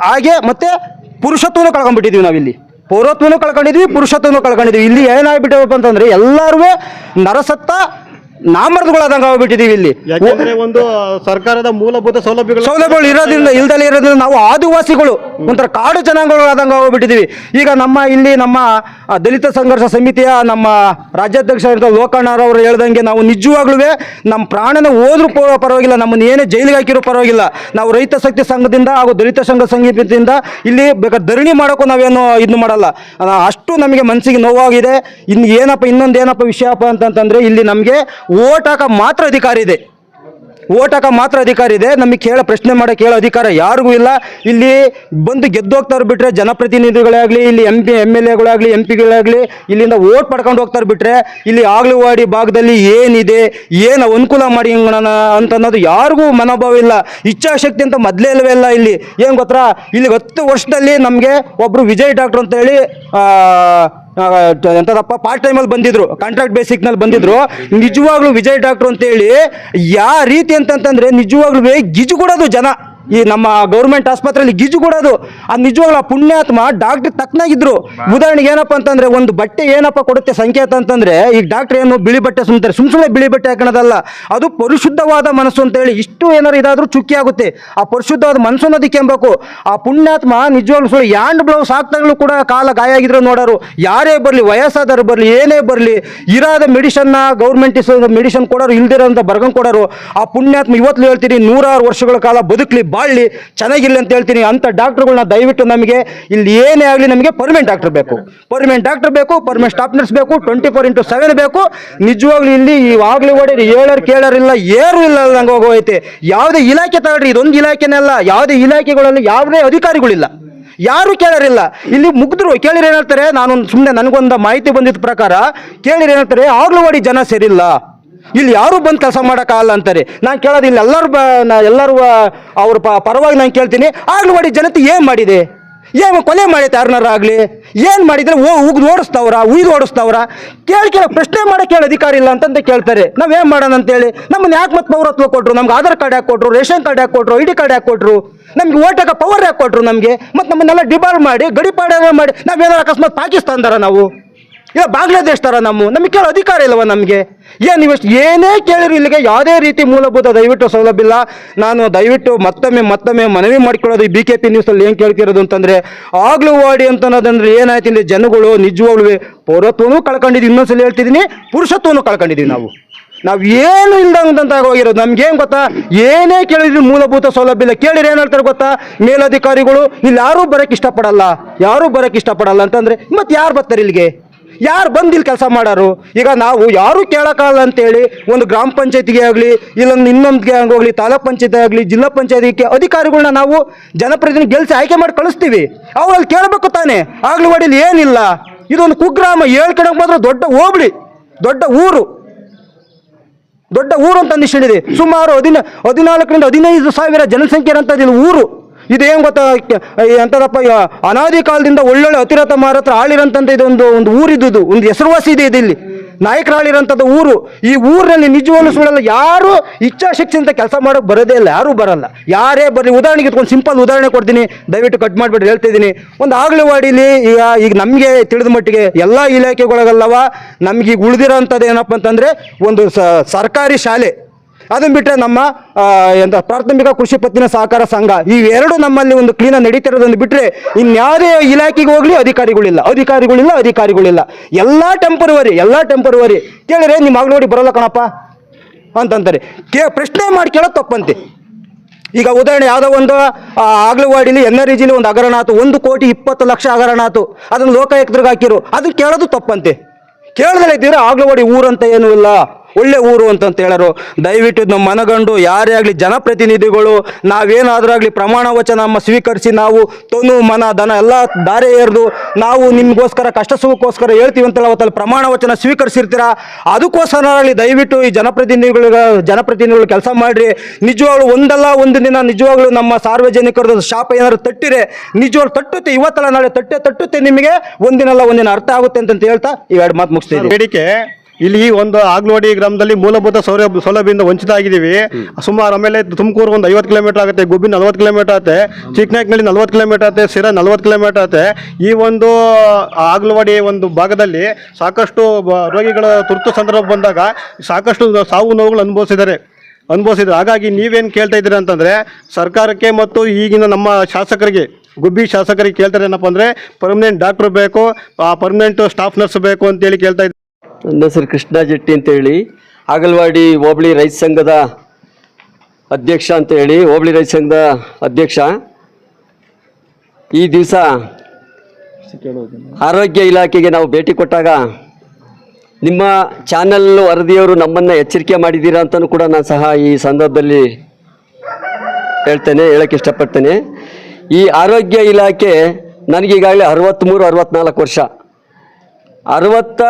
ಹಾಗೆ ಮತ್ತು ಪುರುಷತ್ವನೂ ಕಳ್ಕೊಂಡ್ಬಿಟ್ಟಿದ್ದೀವಿ ನಾವಿಲ್ಲಿ. ಪೌರತ್ವನೂ ಕಳ್ಕೊಂಡಿದ್ವಿ ಪುರುಷತ್ವನೂ ಕಳ್ಕೊಂಡಿದ್ವಿ ಇಲ್ಲಿ ಏನಾಗ್ಬಿಟ್ಟವಪ್ಪ ಅಂತಂದರೆ ಎಲ್ಲರೂ ನರಸತ್ತ ನಾಮರ್ದಗಳಾದಂಗೆ ಆಗ್ಬಿಟ್ಟಿದೀವಿ ಇಲ್ಲಿ. ಯಾಕೆಂದ್ರೆ ಒಂದು ಸರ್ಕಾರದ ಮೂಲಭೂತ ಸೌಲಭ್ಯಗಳು ಸೌಲಭ್ಯಗಳು ಇರೋದ್ರಿಂದ ಇಲ್ದಲೇ ಇರೋದ್ರಿಂದ ನಾವು ಆದಿವಾಸಿಗಳು ಒಂಥರ ಕಾಡು ಜನಾಂಗಗಳಾದಂಗೆ ಹೋಗ್ಬಿಟ್ಟಿದೀವಿ ಈಗ ನಮ್ಮ ಇಲ್ಲಿ ನಮ್ಮ ದಲಿತ ಸಂಘರ್ಷ ಸಮಿತಿಯ ನಮ್ಮ ರಾಜ್ಯಾಧ್ಯಕ್ಷ ಲೋಕಣ್ಣರವರು ಹೇಳ್ದಂಗೆ ನಾವು ನಿಜವಾಗ್ಲೂ ನಮ್ಮ ಪ್ರಾಣನ ಹೋದ್ರೂ ಪರವಾಗಿಲ್ಲ ನಮ್ಮನ್ನ ಏನೇ ಜೈಲಿಗೆ ಹಾಕಿರೋ ಪರವಾಗಿಲ್ಲ. ನಾವು ರೈತ ಶಕ್ತಿ ಸಂಘದಿಂದ ಹಾಗೂ ದಲಿತ ಸಂಘ ಸಂಘದಿಂದ ಇಲ್ಲಿ ಬೇಕಾದ್ರೆ ಧರಣಿ ಮಾಡೋಕ್ಕೂ ನಾವೇನು ಇದನ್ನು ಮಾಡಲ್ಲ. ಅಷ್ಟು ನಮಗೆ ಮನಸ್ಸಿಗೆ ನೋವಾಗಿದೆ. ಇನ್ನು ಏನಪ್ಪ ಇನ್ನೊಂದು ಏನಪ್ಪ ವಿಷಯಪ್ಪ ಅಂತಂದ್ರೆ ಇಲ್ಲಿ ನಮಗೆ ಓಟ್ ಹಾಕ ಮಾತ್ರ ಅಧಿಕಾರ ಇದೆ. ಓಟ್ ಹಾಕ ಮಾತ್ರ ಅಧಿಕಾರ ಇದೆ. ನಮಗೆ ಕೇಳ, ಪ್ರಶ್ನೆ ಮಾಡೋ, ಕೇಳೋ ಅಧಿಕಾರ ಯಾರಿಗೂ ಇಲ್ಲ. ಇಲ್ಲಿ ಬಂದು ಗೆದ್ದೋಗ್ತಾರೆ ಬಿಟ್ಟರೆ ಜನಪ್ರತಿನಿಧಿಗಳಾಗಲಿ ಇಲ್ಲಿ ಎಂ ಪಿ ಎಂ ಎಲ್ ಎಗಳಾಗಲಿ, ಎಂ ಪಿಗಳಾಗಲಿ, ಇಲ್ಲಿಂದ ಓಟ್ ಪಡ್ಕೊಂಡು ಹೋಗ್ತಾರೆ ಬಿಟ್ಟರೆ ಇಲ್ಲಿ ಆಗ್ಲವಾಡಿ ಭಾಗದಲ್ಲಿ ಏನಿದೆ, ಏನು ಅನುಕೂಲ ಮಾಡಿ ಅಂತ ಅನ್ನೋದು ಯಾರಿಗೂ ಮನೋಭಾವ ಇಲ್ಲ. ಇಚ್ಛಾಶಕ್ತಿ ಅಂತ ಮೊದಲೇ ಇಲ್ಲವೇ ಇಲ್ಲ ಇಲ್ಲಿ. ಏನು ಗೊತ್ತಾ? ಇಲ್ಲಿ ಹತ್ತು ವರ್ಷದಲ್ಲಿ ನಮಗೆ ಒಬ್ಬರು ವಿಜಯ್ ಡಾಕ್ಟ್ರ್ ಅಂತ ಎಂತದಪ್ಪ? ಪಾರ್ಟ್ ಟೈಮಲ್ಲಿ ಬಂದಿದ್ರು. ಕಾಂಟ್ರಾಕ್ಟ್ ಬೇಸಿಕ್ನಲ್ಲಿ ಬಂದಿದ್ರು. ನಿಜವಾಗ್ಲೂ ವಿಜಯ್ ಡಾಕ್ಟ್ರು ಅಂತೇಳಿ ಯಾವ ರೀತಿ ಅಂತಂತಂದ್ರೆ ನಿಜವಾಗ್ಲೂ ಗಿಜು ಕೊಡೋದು ಜನ. ಈ ನಮ್ಮ ಗೌರ್ಮೆಂಟ್ ಆಸ್ಪತ್ರೆಯಲ್ಲಿ ಗಿಜು ಕೊಡೋದು ಆ ನಿಜವಾಗ್ಲೂ ಪುಣ್ಯಾತ್ಮ ಡಾಕ್ಟರ್ ತಕ್ಕನಾಗಿದ್ರು. ಉದಾಹರಣೆಗೆ ಏನಪ್ಪ ಅಂತಂದ್ರೆ ಒಂದು ಬಟ್ಟೆ ಏನಪ್ಪ ಕೊಡುತ್ತೆ ಸಂಕೇತ ಅಂತಂದ್ರೆ ಈಗ ಡಾಕ್ಟರ್ ಏನು ಬಿಳಿ ಬಟ್ಟೆ ಸುಮ್ತಾರೆ ಸುಮ್ ಸುಮ್ಮನೆ ಬಿಳಿ ಬಟ್ಟೆ ಹಾಕೋದಲ್ಲ ಅದು ಪರಿಶುದ್ಧವಾದ ಮನಸ್ಸು ಅಂತ ಹೇಳಿ ಇಷ್ಟು ಏನಾರು ಇದಾದ್ರೂ ಚುಕ್ಕಿ ಆಗುತ್ತೆ. ಆ ಪರಿಶುದ್ಧವಾದ ಮನಸ್ಸು ಅನ್ನೋದಕ್ಕೆ ಎಂಬೇಕು ಆ ಪುಣ್ಯಾತ್ಮ ನಿಜವಾಗ್ಲೂ ಸುಳ್ಳು ಯಾಂಡ್ ಬ್ಲೌಸ್ ಹಾಕ್ದಾಗಲೂ ಕೂಡ ಕಾಲ ಗಾಯ ಆಗಿದ್ರು ನೋಡೋರು. ಯಾರೇ ಬರಲಿ ವಯಸ್ಸಾದರು ಬರಲಿ ಏನೇ ಬರಲಿ ಇರಾದ ಮೆಡಿಷನ್ನ ಗೌರ್ಮೆಂಟ್ ಮೆಡಿಷನ್ ಕೊಡೋರು ಅಂತ ಬರ್ಗಂಗ್ ಕೊಡೋರು ಆ ಪುಣ್ಯಾತ್ಮ ಇವತ್ತು ಹೇಳ್ತೀನಿ ನೂರಾರು ವರ್ಷಗಳ ಕಾಲ ಬದುಕಲಿ ಬಾಳ್ಲಿ ಚೆನ್ನಾಗಿರ್ಲಿ ಅಂತ ಹೇಳ್ತೀನಿ. ಅಂಥ ಡಾಕ್ಟ್ರುಗಳನ್ನ ದಯವಿಟ್ಟು ನಮಗೆ ಇಲ್ಲಿ ಏನೇ ಆಗಲಿ ನಮಗೆ ಪರ್ಮನೆಂಟ್ ಡಾಕ್ಟರ್ ಬೇಕು. ಪರ್ಮನೆಂಟ್ ಡಾಕ್ಟರ್ ಬೇಕು, ಪರ್ಮನೆಂಟ್ ಸ್ಟಾಫ್ ನರ್ಸ್ ಬೇಕು ಟ್ವೆಂಟಿ ಫೋರ್ ಇಂಟು ಸೆವೆನ್ ಬೇಕು. ನಿಜವಾಗ್ಲೂ ಇಲ್ಲಿ ಆಗ್ಲಿ ಓಡಿ ಹೇಳರ್ ಕೇಳರಿಲ್ಲ ಏರು ಇಲ್ಲ ನಂಗೆ ಹೋಗೋಯ್ತೆ. ಯಾವುದೇ ಇಲಾಖೆ ತಗೊಳ್ರಿ, ಇದೊಂದು ಇಲಾಖೆನೇ ಅಲ್ಲ. ಯಾವುದೇ ಇಲಾಖೆಗಳಲ್ಲಿ ಯಾವುದೇ ಅಧಿಕಾರಿಗಳಿಲ್ಲ. ಯಾರು ಕೇಳರಿಲ್ಲ ಇಲ್ಲಿ. ಮುಗ್ದರು, ಕೇಳಿರಿ ಹೇಳ್ತಾರೆ? ನಾನೊಂದು ಸುಮ್ಮನೆ ನನಗೊಂದು ಮಾಹಿತಿ ಬಂದಿದ್ದ ಪ್ರಕಾರ ಕೇಳಿರಿ ಹೇಳ್ತಾರೆ? ಓಡಿ ಜನ ಸೇರಿಲ್ಲ. ಇಲ್ಲಿ ಯಾರು ಬಂದು ಕೆಲಸ ಮಾಡೋಕ್ಕಾಗಲ್ಲ ಅಂತಾರೆ. ನಾನು ಕೇಳೋದು ಇಲ್ಲಿ ಎಲ್ಲರೂ ಬ ಎಲ್ಲರೂ ಅವ್ರ ಪರವಾಗಿ ನಾನು ಕೇಳ್ತೀನಿ. ಆಗ್ಲವಾಡಿ ಜನತೆ ಏನು ಮಾಡಿದೆ? ಏನು ಕೊಲೆ ಮಾಡೈತೆ ಯಾರನ್ನಾರ ಆಗಲಿ? ಏನು ಮಾಡಿದರೆ ಓ ಉಗ್ದು ಓಡಿಸ್ತವ್ರ ಉಯ್ದು ಓಡಿಸ್ತವ್ರ ಕೇಳಿ ಕೇಳೋ ಪ್ರಶ್ನೆ ಮಾಡೋ ಕೇಳಿ ಅಧಿಕಾರ ಇಲ್ಲ ಅಂತಂತ ಕೇಳ್ತಾರೆ. ನಾವೇನು ಮಾಡೋಣ ಅಂತೇಳಿ? ನಮ್ಮನ್ನು ಯಾಕೆ ಮತ್ತೆ ಪೌರತ್ವ ಕೊಟ್ಟರು ನಮ್ಗೆ ಆಧಾರ್ ಕಾರ್ಡ್ ಯಾಕೆ ಕೊಟ್ಟರು ರೇಷನ್ ಕಾರ್ಡ್ ಯಾಕೆ ಕೊಟ್ಟರು ಐ ಡಿ ಕಾರ್ಡ್ ಯಾಕೆ ಕೊಟ್ಟರು ನಮಗೆ ಓಟಾಗ ಪವರ್ ಯಾಕೆ ಕೊಟ್ಟರು ನಮಗೆ? ಮತ್ತು ನಮ್ಮನ್ನೆಲ್ಲ ಡಿಬಾರ್ ಮಾಡಿ ಗಡಿಪಾಡ ಮಾಡಿ ನಾವೇನಾರು ಅಕಸ್ಮಾತ್ ಪಾಕಿಸ್ತಾನದಾರ ನಾವು? ಇಲ್ಲ ಬಾಂಗ್ಲಾದೇಶ ಥರ ನಮ್ಮ, ನಮಗೆ ಕೇಳೋ ಅಧಿಕಾರ ಇಲ್ಲವ ನಮಗೆ? ಏನು ಇವೆಷ್ಟು ಏನೇ ಕೇಳಿದ್ರು ಇಲ್ಲಿಗೆ ಯಾವುದೇ ರೀತಿ ಮೂಲಭೂತ ದಯವಿಟ್ಟು ಸೌಲಭ್ಯ ಇಲ್ಲ. ನಾನು ದಯವಿಟ್ಟು ಮತ್ತೊಮ್ಮೆ ಮತ್ತೊಮ್ಮೆ ಮನವಿ ಮಾಡ್ಕೊಳ್ಳೋದು ಈ ಬಿ ಕೆ ಪಿ ನ್ಯೂಸಲ್ಲಿ ಏನು ಕೇಳ್ತಿರೋದು ಅಂತಂದರೆ, ಆಗ್ಲೂ ವಾಡಿ ಅಂತ ಅನ್ನೋದಂದ್ರೆ ಏನಾಯ್ತು ಇಲ್ಲಿ ಜನಗಳು ನಿಜವಾಗ್ಲೂ ಪೌರತ್ವನೂ ಕಳ್ಕೊಂಡಿದ್ದೀವಿ ಇನ್ನೊಂದ್ಸಲ ಹೇಳ್ತಿದ್ದೀನಿ, ಪುರುಷತ್ವನೂ ಕಳ್ಕೊಂಡಿದ್ದೀವಿ ನಾವು. ನಾವು ಏನು ಇಲ್ದಂತ ಹೋಗಿರೋದು ನಮ್ಗೇನು ಗೊತ್ತಾ? ಏನೇ ಕೇಳಿದ್ರು ಮೂಲಭೂತ ಸೌಲಭ್ಯ ಇಲ್ಲ. ಕೇಳಿದ್ರೆ ಏನು ಹೇಳ್ತಾರೆ ಗೊತ್ತಾ? ಮೇಲಧಿಕಾರಿಗಳು, ಇಲ್ಲಿ ಯಾರೂ ಬರೋಕ್ಕೆ ಇಷ್ಟಪಡಲ್ಲ. ಯಾರೂ ಬರೋಕ್ಕೆ ಇಷ್ಟಪಡಲ್ಲ ಅಂತಂದ್ರೆ, ಮತ್ತೆ ಯಾರು ಬರ್ತಾರೆ ಇಲ್ಲಿಗೆ? ಯಾರು ಬಂದು ಇಲ್ಲಿ ಕೆಲಸ ಮಾಡೋರು? ಈಗ ನಾವು ಯಾರು ಕೇಳೋಕ್ಕಾಗಲ್ಲ ಅಂತೇಳಿ ಒಂದು ಗ್ರಾಮ ಪಂಚಾಯತಿಗೆ ಆಗಲಿ, ಇಲ್ಲೊಂದು ಇನ್ನೊಂದಿಗೆ ಹೋಗಲಿ, ತಾಲೂಕ್ ಪಂಚಾಯತಿ ಆಗಲಿ, ಜಿಲ್ಲಾ ಪಂಚಾಯತಿಗೆ ಅಧಿಕಾರಿಗಳನ್ನ ನಾವು ಜನಪ್ರತಿನಿಧಿ ಗೆಲ್ಸಿ ಆಯ್ಕೆ ಮಾಡಿ ಕಳಿಸ್ತೀವಿ. ಅವ್ರಲ್ಲಿ ಕೇಳಬೇಕು ತಾನೆ. ಆಗ್ಲೂ ವಾಡಿಲಿ ಏನಿಲ್ಲ. ಇದೊಂದು ಕುಗ್ರಾಮ ಕಡೆ ಮಾತ್ರ ದೊಡ್ಡ ಹೋಬಳಿ, ದೊಡ್ಡ ಊರು. ದೊಡ್ಡ ಊರು ಅಂತ ಅಂದಿದೆ ಸುಮಾರು ಹದಿನ, ಹದಿನಾಲ್ಕರಿಂದ ಹದಿನೈದು ಸಾವಿರ ಜನಸಂಖ್ಯೆ ಇರೋಂಥದ್ದು ಊರು. ಇದೇನು ಗೊತ್ತಾ? ಈಗ ಅನಾದಿ ಕಾಲದಿಂದ ಒಳ್ಳೊಳ್ಳೆ ಅತಿರಥ ಮಾರತ್ರ ಆಳಿರೋಂಥದ್ದು ಇದೊಂದು ಒಂದು ಊರಿದ್ದು ಒಂದು ಹೆಸರುವಾಸಿ ಇದೆ ಇದಿಲ್ಲಿ ಇಲ್ಲಿ. ನಾಯಕರು ಆಳಿರೋಂಥದ್ದು ಊರು. ಈ ಊರಿನಲ್ಲಿ ನಿಜವಾಗ್ಲೂ ಸುಳ್ಳಲ್ಲ, ಯಾರು ಇಚ್ಛಾಶಕ್ತಿ ಅಂತ ಕೆಲಸ ಮಾಡೋಕೆ ಬರೋದೇ ಇಲ್ಲ, ಯಾರೂ ಬರಲ್ಲ. ಯಾರೇ ಬರಲಿ, ಉದಾಹರಣೆಗೆ ಇಟ್ಕೊಂಡು ಸಿಂಪಲ್ ಉದಾಹರಣೆ ಕೊಡ್ತೀನಿ, ದಯವಿಟ್ಟು ಕಟ್ ಮಾಡಿಬಿಟ್ಟು ಹೇಳ್ತಿದ್ದೀನಿ ಒಂದು ಆಗಲವಾಡಿಲಿ ಈಗ ಈಗ ನಮಗೆ ತಿಳಿದ ಮಟ್ಟಿಗೆ ಎಲ್ಲ ಇಲಾಖೆಗಳಿಗಲ್ಲವ ನಮಗೆ ಈಗ ಉಳಿದಿರೋಂಥದ್ದು ಏನಪ್ಪ ಅಂತಂದರೆ, ಒಂದು ಸರ್ಕಾರಿ ಶಾಲೆ. ಅದನ್ನ ಬಿಟ್ಟರೆ ನಮ್ಮ ಎಂತ ಪ್ರಾಥಮಿಕ ಕೃಷಿ ಪತ್ತಿನ ಸಹಕಾರ ಸಂಘ ಇವೆರಡು ನಮ್ಮಲ್ಲಿ ಒಂದು ಕ್ಲೀನ ನಡೀತಿರೋದನ್ನು ಬಿಟ್ಟರೆ ಇನ್ಯಾವುದೇ ಇಲಾಖೆಗೆ ಹೋಗ್ಲಿ ಅಧಿಕಾರಿಗಳಿಲ್ಲ. ಅಧಿಕಾರಿಗಳಿಲ್ಲ ಅಧಿಕಾರಿಗಳಿಲ್ಲ. ಎಲ್ಲ ಟೆಂಪರವರಿ ಎಲ್ಲ ಟೆಂಪರವರಿ. ಕೇಳಿದ್ರೆ ನಿಮ್ಮ ಆಗ್ಲವಾಡಿ ಬರಲ್ಲ ಕಣಪ್ಪ ಅಂತಂತಾರೆ. ಕೇ, ಪ್ರಶ್ನೆ ಮಾಡಿ ಕೇಳೋದು ತಪ್ಪಂತೆ. ಈಗ ಉದಾಹರಣೆ ಯಾವುದೋ ಒಂದು ಆಗ್ಲವಾಡಿಲಿ ಎನ್ ಆರ್ ಇಜಿಲಿ ಒಂದು ಹಗರಣ ಆತು, ಒಂದು ಕೋಟಿ ಇಪ್ಪತ್ತು ಲಕ್ಷ ಹಗರಣ ಆತು. ಅದನ್ನು ಲೋಕಾಯುಕ್ತರಿಗೆ ಹಾಕಿರು. ಅದನ್ನು ಕೇಳೋದು ತಪ್ಪಂತೆ. ಕೇಳದಲ್ಲ ಇದ್ದೀರಾ ಆಗ್ಲವಾಡಿ ಊರಂತ ಏನೂ ಇಲ್ಲ. ಒಳ್ಳೆ ಊರು ಅಂತಂತ ಹೇಳೋರು, ದಯವಿಟ್ಟು ನಮ್ಮ ಮನಗಂಡು ಯಾರೇ ಆಗಲಿ ಜನಪ್ರತಿನಿಧಿಗಳು ನಾವೇನಾದ್ರಾಗಲಿ ಪ್ರಮಾಣ ವಚನ ಸ್ವೀಕರಿಸಿ ನಾವು ತೊನು ಮನ ದನ ಎಲ್ಲ ದಾರೆ ಏರ್ದು ನಾವು ನಿಮಗೋಸ್ಕರ ಕಷ್ಟ ಸುಖಕ್ಕೋಸ್ಕರ ಹೇಳ್ತೀವಿ ಅಂತಲ್ಲ ಅವತ್ತಲ್ಲಿ ಪ್ರಮಾಣ ವಚನ ಸ್ವೀಕರಿಸಿರ್ತೀರಾ? ಅದಕ್ಕೋಸ್ಕರ ಆಗಲಿ ದಯವಿಟ್ಟು ಈ ಜನಪ್ರತಿನಿಧಿಗಳ ಜನಪ್ರತಿನಿಧಿಗಳು ಕೆಲಸ ಮಾಡಿರಿ. ನಿಜವಾಗ್ಲೂ ಒಂದಲ್ಲ ಒಂದು ದಿನ ನಿಜವಾಗ್ಲೂ ನಮ್ಮ ಸಾರ್ವಜನಿಕರದ ಶಾಪ ಏನಾದ್ರು ತಟ್ಟಿರೆ, ನಿಜವಾಗ್ಲು ತಟ್ಟುತ್ತೆ, ಇವತ್ತಲ್ಲ ನಾಳೆ ತಟ್ಟೆ ತಟ್ಟುತ್ತೆ ನಿಮಗೆ, ಒಂದಿನಲ್ಲ ಒಂದಿನ ಅರ್ಥ ಆಗುತ್ತೆ ಅಂತ ಹೇಳ್ತಾ ಈ ಎರಡು ಮಾತು ಮುಗಿಸ್ತೀನಿ ಬೇಡಿಕೆ ಇಲ್ಲಿ ಒಂದು ಆಗ್ಲೋಡಿ ಗ್ರಾಮದಲ್ಲಿ ಮೂಲಭೂತ ಸೌಲಭ್ಯ ಸೌಲಭ್ಯದಿಂದ ವಂಚಿತ ಆಗಿದ್ದೀವಿ ಸುಮಾರು ಆಮೇಲೆ ತುಮಕೂರು ಒಂದು ಐವತ್ತು ಕಿಲೋಮೀಟರ್ ಆಗುತ್ತೆ ಗುಬ್ಬಿ ನಲ್ವತ್ತು ಕಿಲೋಮೀಟರ್ ಆಗುತ್ತೆ ಚಿಕ್ಕನಾಯಕನಹಳ್ಳಿ ನಲ್ವತ್ತು ಕಿಲೋಮೀಟರ್ ಆಗುತ್ತೆ ಸಿರಾ ನಲ್ವತ್ತು ಕಿಲೋಮೀಟರ್ ಆಗುತ್ತೆ. ಈ ಒಂದು ಆಗ್ಲವಾಡಿ ಒಂದು ಭಾಗದಲ್ಲಿ ಸಾಕಷ್ಟು ರೋಗಿಗಳ ತುರ್ತು ಸಂದರ್ಭ ಬಂದಾಗ ಸಾಕಷ್ಟು ಸಾವು ನೋವುಗಳು ಅನುಭವಿಸಿದ್ದಾರೆ. ಅನುಭವಿಸಿದ್ರು ಹಾಗಾಗಿ ನೀವೇನು ಕೇಳ್ತಾ ಇದ್ದೀರಾ ಅಂತಂದರೆ ಸರ್ಕಾರಕ್ಕೆ ಮತ್ತು ಈಗಿನ ನಮ್ಮ ಶಾಸಕರಿಗೆ ಗುಬ್ಬಿ ಶಾಸಕರಿಗೆ ಕೇಳ್ತಾರೆ ಏನಪ್ಪ ಅಂದರೆ ಪರ್ಮನೆಂಟ್ ಡಾಕ್ಟ್ರು ಬೇಕು ಪರ್ಮನೆಂಟ್ ಸ್ಟಾಫ್ ನರ್ಸ್ ಬೇಕು ಅಂತೇಳಿ ಕೇಳ್ತಾ ಇದ್ದಾರೆ. ನನ್ನ ಹೆಸರು ಕೃಷ್ಣ ಜಟ್ಟಿ ಅಂತೇಳಿ ಆಗಲ್ವಾಡಿ ಹೋಬಳಿ ರೈತ ಸಂಘದ ಅಧ್ಯಕ್ಷ ಅಂತ ಹೇಳಿ, ಹೋಬಳಿ ರೈತ ಸಂಘದ ಅಧ್ಯಕ್ಷ. ಈ ದಿವಸ ಆರೋಗ್ಯ ಇಲಾಖೆಗೆ ನಾವು ಭೇಟಿ ಕೊಟ್ಟಾಗ ನಿಮ್ಮ ಚಾನೆಲ್ ವರದಿಯವರು ನಮ್ಮನ್ನು ಎಚ್ಚರಿಕೆ ಮಾಡಿದ್ದೀರಾ ಅಂತಲೂ ಕೂಡ ನಾನು ಸಹ ಈ ಸಂದರ್ಭದಲ್ಲಿ ಹೇಳ್ತೇನೆ, ಹೇಳಕ್ಕೆ ಇಷ್ಟಪಡ್ತೇನೆ. ಈ ಆರೋಗ್ಯ ಇಲಾಖೆ ನನಗೀಗಾಗಲೇ ಅರವತ್ತ್ಮೂರು ಅರವತ್ತ್ನಾಲ್ಕು ವರ್ಷ. ಅರವತ್ತ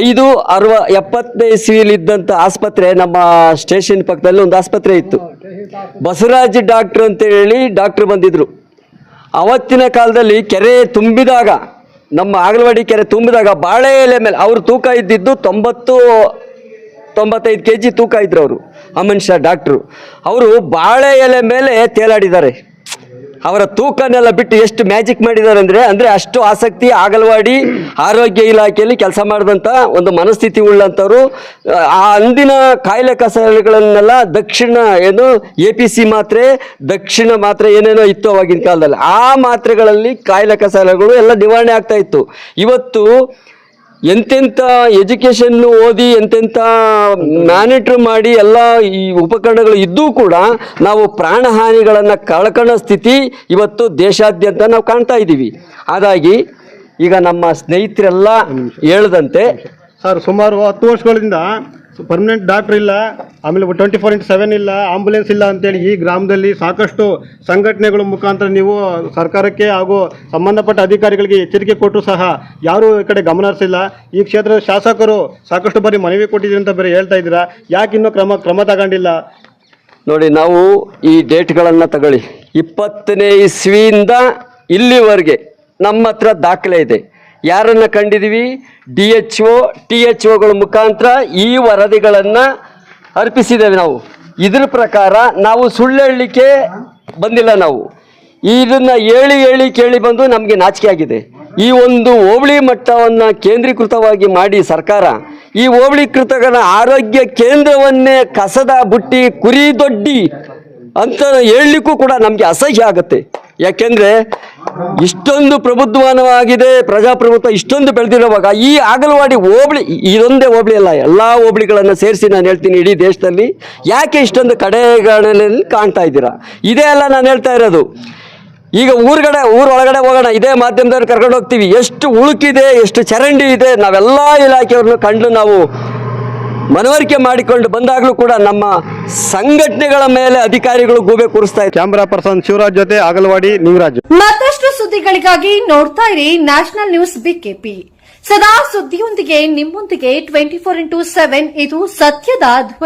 ಐದು ಅರವ ಎಪ್ಪತ್ತನೇ ಇಸ್ವಿಲಿದ್ದಂಥ ಆಸ್ಪತ್ರೆ ನಮ್ಮ ಸ್ಟೇಷನ್ ಪಕ್ಕದಲ್ಲಿ ಒಂದು ಆಸ್ಪತ್ರೆ ಇತ್ತು. ಬಸವರಾಜ್ ಡಾಕ್ಟ್ರ್ ಅಂತೇಳಿ ಡಾಕ್ಟ್ರ್ ಬಂದಿದ್ರು. ಅವತ್ತಿನ ಕಾಲದಲ್ಲಿ ಕೆರೆ ತುಂಬಿದಾಗ, ನಮ್ಮ ಆಗಲವಾಡಿ ಕೆರೆ ತುಂಬಿದಾಗ ಬಾಳೆ ಎಲೆ ಮೇಲೆ ಅವರು ತೂಕ ಇದ್ದಿದ್ದು ತೊಂಬತ್ತು, ತೊಂಬತ್ತೈದು ಕೆ ಜಿ ತೂಕ ಇದ್ರು ಅವರು, ಅಮನ್ ಶಾ ಡಾಕ್ಟ್ರು. ಅವರು ಬಾಳೆ ಎಲೆ ಮೇಲೆ ತೇಲಾಡಿದ್ದಾರೆ. ಅವರ ತೂಕನೆಲ್ಲ ಬಿಟ್ಟು ಎಷ್ಟು ಮ್ಯಾಜಿಕ್ ಮಾಡಿದ್ದಾರೆ ಅಂದರೆ ಅಂದರೆ ಅಷ್ಟು ಆಸಕ್ತಿ, ಆಗಲ್ವಾಡಿ ಆರೋಗ್ಯ ಇಲಾಖೆಯಲ್ಲಿ ಕೆಲಸ ಮಾಡಿದಂಥ ಒಂದು ಮನಸ್ಥಿತಿ ಉಳ್ಳಂಥವ್ರು. ಆ ಅಂದಿನ ಕಾಯಿಲೆ ಕಸಾಲೆಗಳನ್ನೆಲ್ಲ ದಕ್ಷಿಣ ಏನು ಎ ಪಿ ಸಿ ಮಾತ್ರೆ, ದಕ್ಷಿಣ ಮಾತ್ರೆ ಏನೇನೋ ಇತ್ತು ಅವಾಗಿನ ಕಾಲದಲ್ಲಿ. ಆ ಮಾತ್ರೆಗಳಲ್ಲಿ ಕಾಯಿಲೆ ಕಸಾಲೆಗಳು ಎಲ್ಲ ನಿವಾರಣೆ ಆಗ್ತಾ ಇತ್ತು. ಇವತ್ತು ಎಂತೆಂಥ ಎಜುಕೇಷನ್ನು ಓದಿ ಎಂತೆಂಥ ಮ್ಯಾನಿಟ್ರ್ ಮಾಡಿ ಎಲ್ಲ ಈ ಉಪಕರಣಗಳು ಇದ್ದೂ ಕೂಡ ನಾವು ಪ್ರಾಣಹಾನಿಗಳನ್ನು ಕಳ್ಕೊಳ್ಳೋ ಸ್ಥಿತಿ ಇವತ್ತು ದೇಶಾದ್ಯಂತ ನಾವು ಕಾಣ್ತಾ ಇದ್ದೀವಿ. ಹಾಗಾಗಿ ಈಗ ನಮ್ಮ ಸ್ನೇಹಿತರೆಲ್ಲ ಹೇಳ್ದಂತೆ ಸರ್ ಸುಮಾರು ಹತ್ತು ವರ್ಷಗಳಿಂದ ಪರ್ಮನೆಂಟ್ ಡಾಕ್ಟ್ರ್ ಇಲ್ಲ, ಆಮೇಲೆ ಟ್ವೆಂಟಿ ಫೋರ್ ಇಂಟು ಸೆವೆನ್ ಇಲ್ಲ ಆಂಬುಲೆನ್ಸ್ ಇಲ್ಲ ಅಂತೇಳಿ ಈ ಗ್ರಾಮದಲ್ಲಿ ಸಾಕಷ್ಟು ಸಂಘಟನೆಗಳ ಮುಖಾಂತರ ನೀವು ಸರ್ಕಾರಕ್ಕೆ ಹಾಗೂ ಸಂಬಂಧಪಟ್ಟ ಅಧಿಕಾರಿಗಳಿಗೆ ಎಚ್ಚರಿಕೆ ಕೊಟ್ಟರು ಸಹ ಯಾರೂ ಈ ಕಡೆ ಗಮನ ಹರಿಸಿಲ್ಲ. ಈ ಕ್ಷೇತ್ರದ ಶಾಸಕರು ಸಾಕಷ್ಟು ಬಾರಿ ಮನವಿ ಕೊಟ್ಟಿದ್ದೀರಿ ಅಂತ ಬೇರೆ ಹೇಳ್ತಾ ಇದ್ದೀರಾ? ಯಾಕೆ ಇನ್ನೂ ಕ್ರಮ ಕ್ರಮ ತಗೊಂಡಿಲ್ಲ? ನೋಡಿ, ನಾವು ಈ ಡೇಟ್ಗಳನ್ನು ತಗೊಳ್ಳಿ. ಇಪ್ಪತ್ತನೇ ಇಸ್ವಿಯಿಂದ ಇಲ್ಲಿವರೆಗೆ ನಮ್ಮ ಹತ್ರ ದಾಖಲೆ ಇದೆ. ಯಾರನ್ನು ಕಂಡಿದ್ದೀವಿ? D H O, T H ಒಗಳ ಮುಖಾಂತರ ಈ ವರದಿಗಳನ್ನು ಅರ್ಪಿಸಿದ್ದೇವೆ ನಾವು. ಇದ್ರ ಪ್ರಕಾರ ನಾವು ಸುಳ್ಳು ಹೇಳಲಿಕ್ಕೆ ಬಂದಿಲ್ಲ ನಾವು. ಇದನ್ನು ಹೇಳಿ ಹೇಳಿ ಕೇಳಿ ಬಂದು ನಮಗೆ ನಾಚಿಕೆ ಆಗಿದೆ. ಈ ಒಂದು ಹೋಬಳಿ ಮಟ್ಟವನ್ನು ಕೇಂದ್ರೀಕೃತವಾಗಿ ಮಾಡಿ ಸರ್ಕಾರ, ಈ ಹೋಬಳಿ ಕೃತಕನ ಆರೋಗ್ಯ ಕೇಂದ್ರವನ್ನೇ ಕಸದ ಬುಟ್ಟಿ, ಕುರಿ ದೊಡ್ಡಿ ಅಂತ ಹೇಳಲಿಕ್ಕೂ ಕೂಡ ನಮಗೆ ಅಸಹ್ಯ ಆಗುತ್ತೆ. ಯಾಕೆಂದ್ರೆ ಇಷ್ಟೊಂದು ಪ್ರಬುದ್ಧವಾನವಾಗಿದೆ, ಪ್ರಜಾಪ್ರಭುತ್ವ ಇಷ್ಟೊಂದು ಬೆಳೆದಿರುವಾಗ ಈ ಅಗಲವಾಡಿ ಹೋಬಳಿ, ಇದೊಂದೇ ಹೋಬಳಿ ಅಲ್ಲ, ಎಲ್ಲ ಹೋಬಳಿಗಳನ್ನು ಸೇರಿಸಿ ನಾನು ಹೇಳ್ತೀನಿ ಇಡೀ ದೇಶದಲ್ಲಿ. ಯಾಕೆ ಇಷ್ಟೊಂದು ಕಡೆಗಳಲ್ಲಿ ಕಾಣ್ತಾ ಇದ್ದೀರಾ? ಇದೇ ಅಲ್ಲ ನಾನು ಹೇಳ್ತಾ ಇರೋದು. ಈಗ ಊರುಗಡೆ ಊರೊಳಗಡೆ ಹೋಗೋಣ, ಇದೇ ಮಾಧ್ಯಮದವ್ರು ಕರ್ಕೊಂಡು ಹೋಗ್ತೀವಿ. ಎಷ್ಟು ಉಳುಕಿದೆ, ಎಷ್ಟು ಚರಂಡಿ ಇದೆ, ನಾವೆಲ್ಲ ಇಲಾಖೆಯವ್ರನ್ನ ಕಂಡು ನಾವು ಮನವರಿಕೆ ಮಾಡಿಕೊಂಡು ಬಂದಾಗಲೂ ಕೂಡ ನಮ್ಮ ಸಂಘಟನೆಗಳ ಮೇಲೆ ಅಧಿಕಾರಿಗಳು ಗೂಬೆ ಕೂರಿಸ್ತಾ ಇದ್ದಾರೆ. ಕ್ಯಾಮರಾ ಪರ್ಸನ್ ಶಿವರಾಜ್ ಜೊತೆ ಅಗಲವಾಡಿ ನಿಂಗರಾಜ್ ಮತ್ತಷ್ಟು ಸುದ್ದಿಗಳಿಗಾಗಿ ನೋಡ್ತಾ ಇರಿ ನ್ಯಾಷನಲ್ ನ್ಯೂಸ್ ಬಿಕೆಪಿ. ಸದಾ ಸುದ್ದಿಯೊಂದಿಗೆ ನಿಮ್ಮೊಂದಿಗೆ ಟ್ವೆಂಟಿ ಫೋರ್ ಇಂಟು ಸೆವೆನ್ ಇದು ಸತ್ಯದ ಧ್ವನಿ.